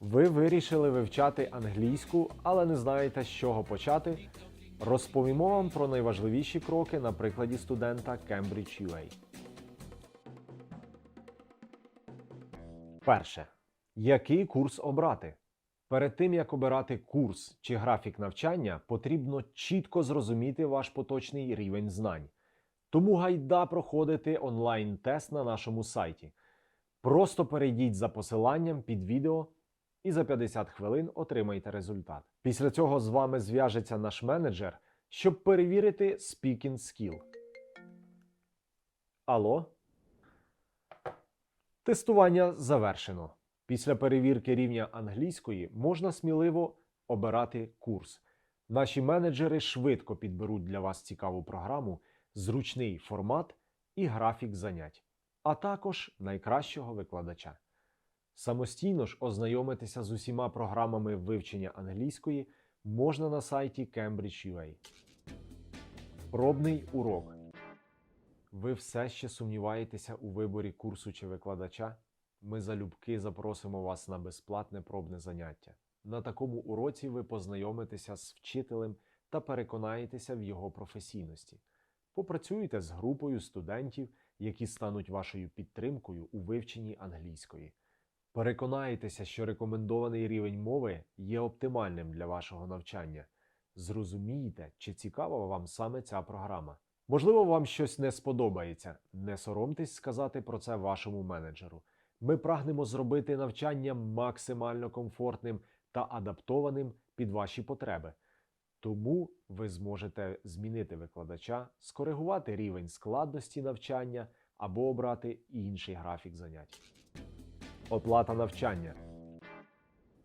Ви вирішили вивчати англійську, але не знаєте, з чого почати? Розповімо вам про найважливіші кроки на прикладі студента Cambridge UA. Перше. Який курс обрати? Перед тим як обирати курс чи графік навчання, потрібно чітко зрозуміти ваш поточний рівень знань. Тому гайда проходити онлайн-тест на нашому сайті. Просто перейдіть за посиланням під відео і за 50 хвилин отримайте результат. Після цього з вами зв'яжеться наш менеджер, щоб перевірити speaking skill. Алло? Тестування завершено. Після перевірки рівня англійської можна сміливо обирати курс. Наші менеджери швидко підберуть для вас цікаву програму, зручний формат і графік занять, а також найкращого викладача. Самостійно ж ознайомитися з усіма програмами вивчення англійської можна на сайті Cambridge.ua. Пробний урок. Ви все ще сумніваєтеся у виборі курсу чи викладача? Ми залюбки запросимо вас на безплатне пробне заняття. На такому уроці ви познайомитеся з вчителем та переконаєтеся в його професійності. Попрацюєте з групою студентів, які стануть вашою підтримкою у вивченні англійської. Переконаєтеся, що рекомендований рівень мови є оптимальним для вашого навчання. Зрозумієте, чи цікава вам саме ця програма. Можливо, вам щось не сподобається. Не соромтесь сказати про це вашому менеджеру. Ми прагнемо зробити навчання максимально комфортним та адаптованим під ваші потреби. Тому ви зможете змінити викладача, скоригувати рівень складності навчання або обрати інший графік занять. Оплата навчання.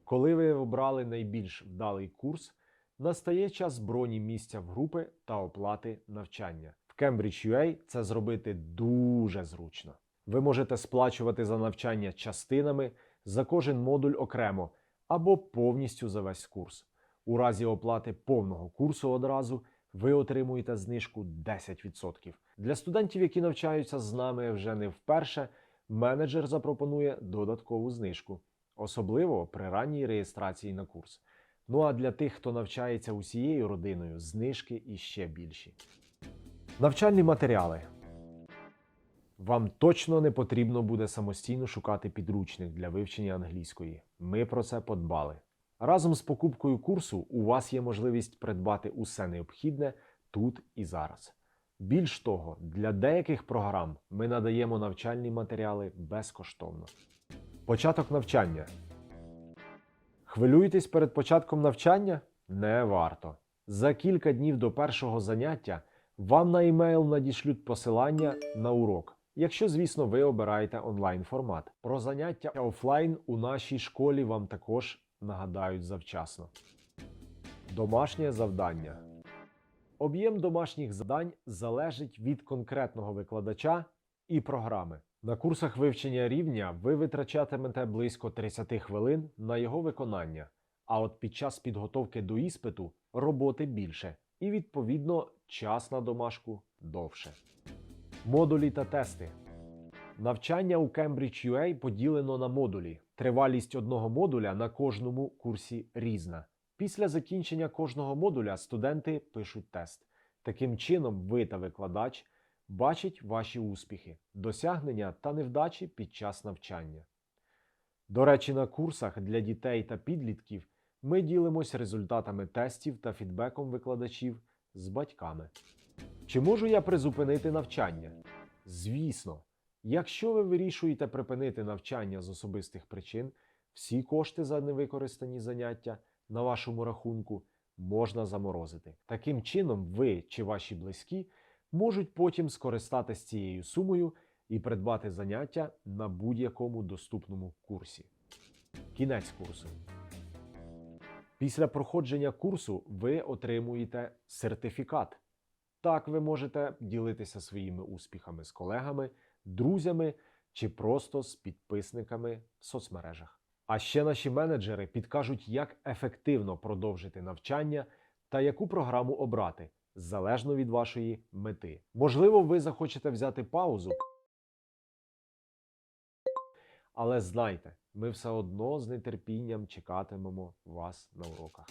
Коли ви обрали найбільш вдалий курс, настає час броні місця в групи та оплати навчання. В Cambridge UA це зробити дуже зручно. Ви можете сплачувати за навчання частинами за кожен модуль окремо або повністю за весь курс. У разі оплати повного курсу одразу ви отримуєте знижку 10%. Для студентів, які навчаються з нами вже не вперше, менеджер запропонує додаткову знижку, особливо при ранній реєстрації на курс. Ну а для тих, хто навчається усією родиною, знижки іще більші. Навчальні матеріали. Вам точно не потрібно буде самостійно шукати підручник для вивчення англійської. Ми про це подбали. Разом з покупкою курсу у вас є можливість придбати усе необхідне тут і зараз. Більш того, для деяких програм ми надаємо навчальні матеріали безкоштовно. Початок навчання. Хвилюєтесь перед початком навчання? Не варто. За кілька днів до першого заняття вам на емейл надішлють посилання на урок, якщо, звісно, ви обираєте онлайн формат. Про заняття офлайн у нашій школі вам також нагадають завчасно. Домашнє завдання. Об'єм домашніх завдань залежить від конкретного викладача і програми. На курсах вивчення рівня ви витрачатимете близько 30 хвилин на його виконання, а от під час підготовки до іспиту роботи більше і, відповідно, час на домашку довше. Модулі та тести. Навчання у Cambridge UA поділено на модулі. Тривалість одного модуля на кожному курсі різна. Після закінчення кожного модуля студенти пишуть тест. Таким чином, ви та викладач бачать ваші успіхи, досягнення та невдачі під час навчання. До речі, на курсах для дітей та підлітків ми ділимось результатами тестів та фідбеком викладачів з батьками. Чи можу я призупинити навчання? Звісно, якщо ви вирішуєте припинити навчання з особистих причин, всі кошти за невикористані заняття на вашому рахунку можна заморозити. Таким чином, ви чи ваші близькі можуть потім скористатися цією сумою і придбати заняття на будь-якому доступному курсі. Кінець курсу. Після проходження курсу ви отримуєте сертифікат. Так ви можете ділитися своїми успіхами з колегами, друзями чи просто з підписниками в соцмережах. А ще наші менеджери підкажуть, як ефективно продовжити навчання та яку програму обрати, залежно від вашої мети. Можливо, ви захочете взяти паузу. Але знайте, Ми все одно з нетерпінням чекатимемо вас на уроках.